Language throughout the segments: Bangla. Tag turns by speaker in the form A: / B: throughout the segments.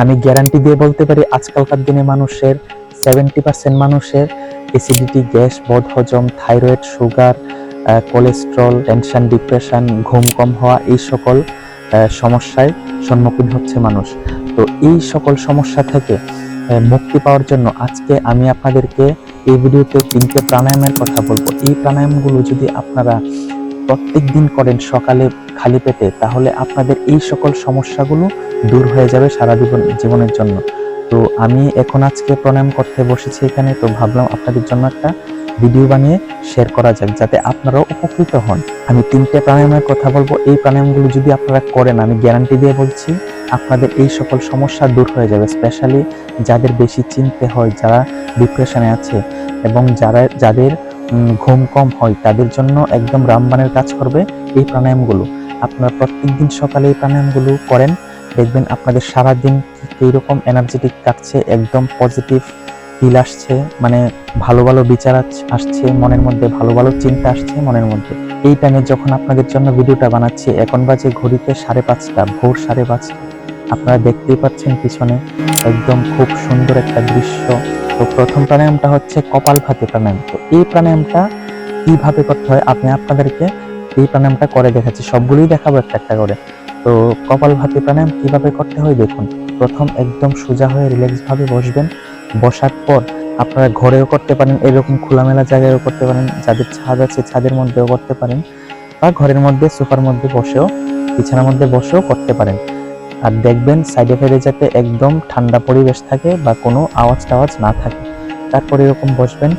A: আমি গ্যারান্টি দিয়ে বলতে পারি, আজকালকার দিনে মানুষের সেভেন্টি পার্সেন্ট মানুষের অ্যাসিডিটি গ্যাস, বদ হজম thyroid sugar cholesterol tension depression ঘুম কম হওয়া, এই সকল সমস্যায় সম্মুখীন হচ্ছে মানুষ। তো এই সকল সমস্যা থেকে মুক্তি পাওয়ার জন্য আজকে আমি আপনাদেরকে এই ভিডিওতে তিনটে প্রাণায়ামের কথা বলব। এই প্রাণায়ামগুলো যদি আপনারা প্রত্যেক দিন করেন সকালে খালি পেটে, তাহলে আপনাদের এই সকল সমস্যাগুলো দূর হয়ে যাবে সারা জীবন, জীবনের জন্য। তো আমি এখন আজকে প্রাণায়াম করতে বসেছি এখানে, তো ভাবলাম আপনাদের জন্য একটা ভিডিও বানিয়ে শেয়ার করা যাক, যাতে আপনারাও উপকৃত হন। আমি তিনটে প্রাণায়ামের কথা বলব, এই প্রাণায়ামগুলো যদি আপনারা করেন, আমি গ্যারান্টি দিয়ে বলছি, আপনাদের এই সকল সমস্যা দূর হয়ে যাবে স্পেশালি যাদের বেশি চিনতে হয়, যারা ডিপ্রেশনে আছে, এবং যারা, যাদের ঘুম কম হয়, তাদের জন্য একদম রামবানের কাজ করবে এই প্রাণায়ামগুলো। আপনারা প্রত্যেক দিন সকালে এই প্রাণায়ামগুলো করেন, দেখবেন আপনাদের সারাদিন এইরকম এনার্জেটিক কাটছে, একদম পজিটিভ ফিল আসছে মানে ভালো ভালো বিচার আসছে, মনের মধ্যে ভালো ভালো চিন্তা আসছে মনের মধ্যে। এই টাইমে যখন আপনাদের জন্য ভিডিওটা বানাচ্ছি, এখন বাজে ঘড়িতে সাড়ে পাঁচটা, ভোর সাড়ে পাঁচটা। আপনারা দেখতেই পাচ্ছেন পিছনে একদম খুব সুন্দর একটা দৃশ্য। তো প্রথম প্রাণায়ামটা হচ্ছে কপাল ভাতি প্রাণায়াম। তো এই প্রাণায়ামটা কীভাবে করতে হয়? আপনি আপনাদেরকে এই প্রাণায়ামটা করে দেখাচ্ছি। সবগুলোই দেখাবো একটা একটা করে। তো কপাল ভাতি প্রাণায়াম কীভাবে করতে হয় দেখুন। প্রথম একদম সোজা হয়ে রিল্যাক্সভাবে বসবেন। বসার পর আপনারা ঘরেও করতে পারেন, এরকম খোলামেলা জায়গায়ও করতে পারেন, যাদের ছাদ আছে ছাদের মধ্যেও করতে পারেন বা ঘরের মধ্যে, সোফার মধ্যে বসেও, বিছানার মধ্যে বসেও করতে পারেন। আর দেখবেন সাইডে ফেলে যাতে একদম ঠান্ডা পরিবেশ থাকে বা কোনো আওয়াজ টাওয়াজ না থাকে। তারপর এরকম বসবেন,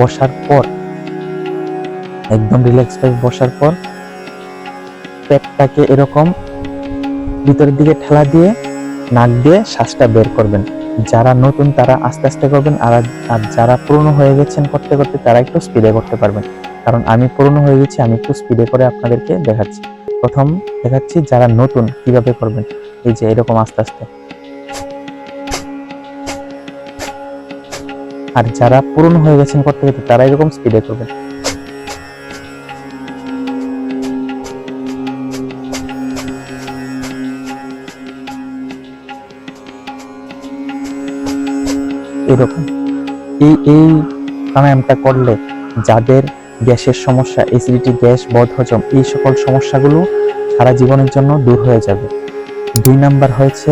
A: বসার পর, একদম রিল্যাক্স ভাবে বসার পর, পেটটাকে এরকম ভিতরের দিকে ঠেলা দিয়ে নাক দিয়ে শ্বাসটা বের করবেন। যারা নতুন তারা আস্তে আস্তে করবেন আর আর যারা পুরনো হয়ে গেছেন করতে করতে তারা একটু স্পিডে করতে পারবেন। কারণ আমি পুরনো হয়ে গেছি, আমি একটু স্পিডে করে আপনাদেরকে দেখাচ্ছি। প্রথম দেখাচ্ছি যারা নতুন কীভাবে করবেন। এই যে, এরকম আস্তে আস্তে। আর যারা পুরনো হয়ে গেছেন করতে করতে তারা এরকম স্পিডে করবেন। এরকম। এই এই প্রাণায়ামটা করলে যাদের গ্যাসের সমস্যা অ্যাসিডিটি গ্যাস, বদহজম, এই সকল সমস্যাগুলো সারা জীবনের জন্য দূর হয়ে যাবে। দুই নাম্বার হয়েছে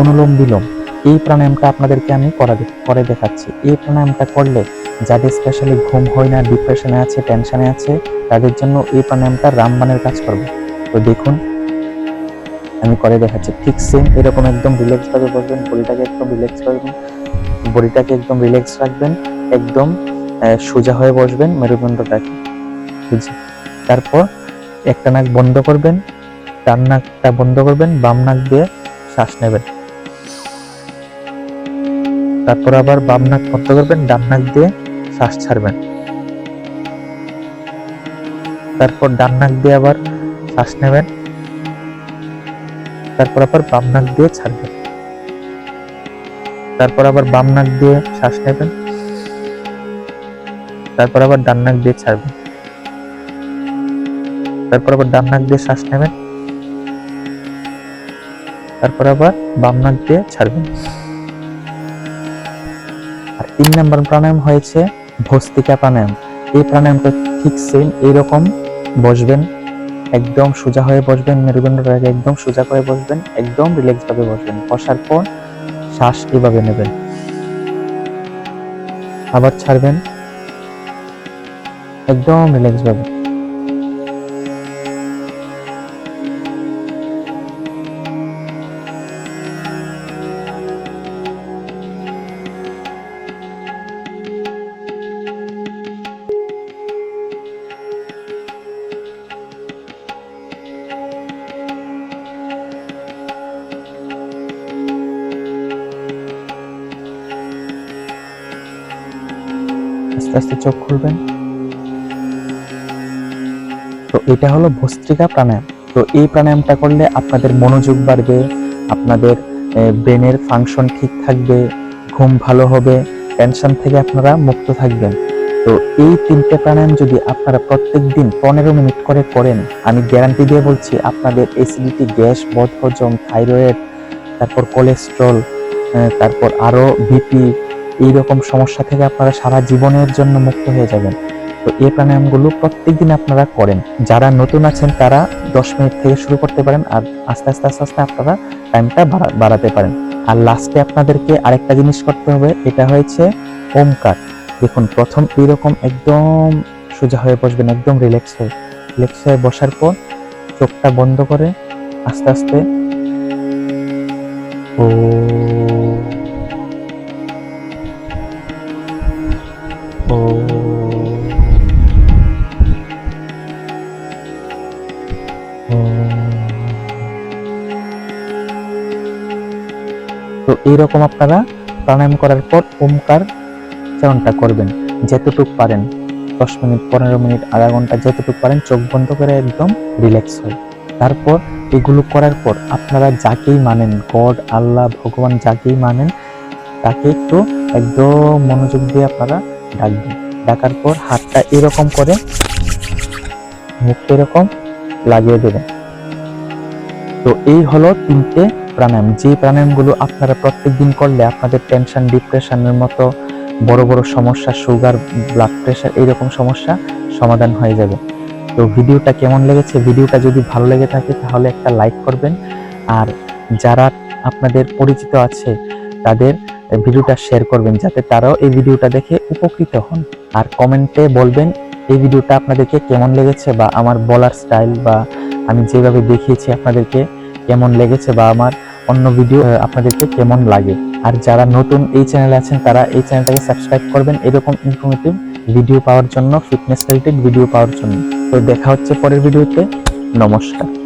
A: অনুলোম বিলোম। এই প্রাণায়ামটা আপনাদেরকে আমি করা করে দেখাচ্ছি। এই প্রাণায়ামটা করলে যাদের স্পেশালি ঘুম হয় না ডিপ্রেশনে আছে টেনশনে আছে, তাদের জন্য এই প্রাণায়ামটা রামবানের কাজ করবে। তো দেখুন, আমি করে দেখাচ্ছি। ঠিক সেম এরকম একদম রিল্যাক্স ভাবে বসবেন, বডিটাকে একদম রিল্যাক্স করবেন বডিটাকে একদম রিল্যাক্স রাখবেন, একদম সোজা হয়ে বসবেন মেরুদণ্ডটাকে। তারপর একটা নাক বন্ধ করবেন ডান নাকটা বন্ধ করবেন, বাম নাক দিয়ে শ্বাস নেবেন। তারপর আবার বাম নাক বন্ধ করবেন, ডান নাক দিয়ে শ্বাস ছাড়বেন। তারপর ডান নাক দিয়ে আবার শ্বাস নেবেন। তারপর আবার বাম নাক দিয়ে ছাড়বেন। তারপর আবার বাম নাক দিয়ে শ্বাস নেবেন। তারপর আবার ডান নাক দিয়ে ছাড়বেন। তারপর আবার ডান নাক দিয়ে শ্বাস নেবেন। তারপর আবার বাম নাক দিয়ে ছাড়বেন। আর তিন নম্বর প্রাণায়াম হয়েছে ভস্তিকা প্রাণায়াম। এই প্রাণায়ামটা ঠিক সেম এইরকম বসবেন, একদম সোজা হয়ে বসবেন মেরুদণ্ডটাকে একদম সোজা করে বসবেন, একদম রিল্যাক্স ভাবে বসবেন। বসার পর শ্বাস এভাবে নেবেন? আবার ছাড়বেন, একদম রিল্যাক্স আস্তে চোখ খুলবেন। তো এটা হলো ভস্ত্রিকা প্রাণায়াম। তো এই প্রাণায়ামটা করলে আপনাদের মনোযোগ বাড়বে, আপনাদের ব্রেনের ফাংশন ঠিক থাকবে, ঘুম ভালো হবে টেনশন থেকে আপনারা মুক্ত থাকবেন। তো এই তিনটে প্রাণায়াম যদি আপনারা প্রত্যেক দিন পনেরো মিনিট করে করেন, আমি গ্যারান্টি দিয়ে বলছি, আপনাদের অ্যাসিডিটি গ্যাস, বদহজম থাইরয়েড তারপর কোলেস্ট্রল তারপর আরও বিপি এইরকম সমস্যা থেকে আপনারা সারা জীবনের জন্য মুক্ত হয়ে যাবেন। তো এই প্রাণায়ামগুলো প্রত্যেকদিন আপনারা করেন। যারা নতুন আছেন, তারা দশ মিনিট থেকে শুরু করতে পারেন আর আস্তে আস্তে আস্তে আস্তে আপনারা টাইমটা বাড়াতে পারেন। আর লাস্টে আপনাদেরকে আরেকটা জিনিস করতে হবে, এটা হয়েছে ওমকার। দেখুন, প্রথম এইরকম একদম সোজা হয়ে বসবেন, একদম রিল্যাক্স হয়ে রিল্যাক্স হয়ে বসার পর চোখটা বন্ধ করে আস্তে আস্তে ও এইরকম আপনারা প্রাণায়াম করার পর ওমকার চারণটা করবেন, যতটুক পারেন। দশ মিনিট, পনেরো মিনিট, আধা ঘণ্টা যতটুকু পারেন, চোখ বন্ধ করে একদম রিল্যাক্স হয়। তারপর এগুলো করার পর আপনারা যাকেই মানেন, গড, আল্লাহ, ভগবান যাকেই মানেন, তাকে একটু একদম মনোযোগ দিয়ে আপনারা ডাকবেন। ডাকার পর হাতটা এরকম করে মুখটা এরকম লাগিয়ে দেবেন। তো এই হলো তিনটে প্রাণায়াম। যে প্রাণায়ামগুলো আপনারা প্রত্যেক দিন করলে আপনাদের টেনশন ডিপ্রেশনের মতো বড় বড় সমস্যা সুগার ব্লাড প্রেশার এইরকম সমস্যা সমাধান হয়ে যাবে। তো ভিডিওটা কেমন লেগেছে? ভিডিওটা যদি ভালো লেগে থাকে তাহলে একটা লাইক করবেন। আর যারা আপনাদের পরিচিত আছে তাদের ভিডিওটা শেয়ার করবেন যাতে তারাও এই ভিডিওটা দেখে উপকৃত হন। আর কমেন্টে বলবেন এই ভিডিওটা আপনাদেরকে কেমন লেগেছে বা আমার বলার স্টাইল বা আমি যেভাবে দেখিয়েছি আপনাদেরকে কেমন লেগেছে বা আমার অন্য ভিডিও আপনাদেরকে কেমন লাগে। আর যারা নতুন এই চ্যানেলে আছেন, তারা এই চ্যানেলটাকে সাবস্ক্রাইব করবেন এরকম ইনফরমেটিভ ভিডিও পাওয়ার জন্য ফিটনেস রিলেটেড ভিডিও পাওয়ার জন্য। তো দেখা হচ্ছে পরের ভিডিওতে নমস্কার।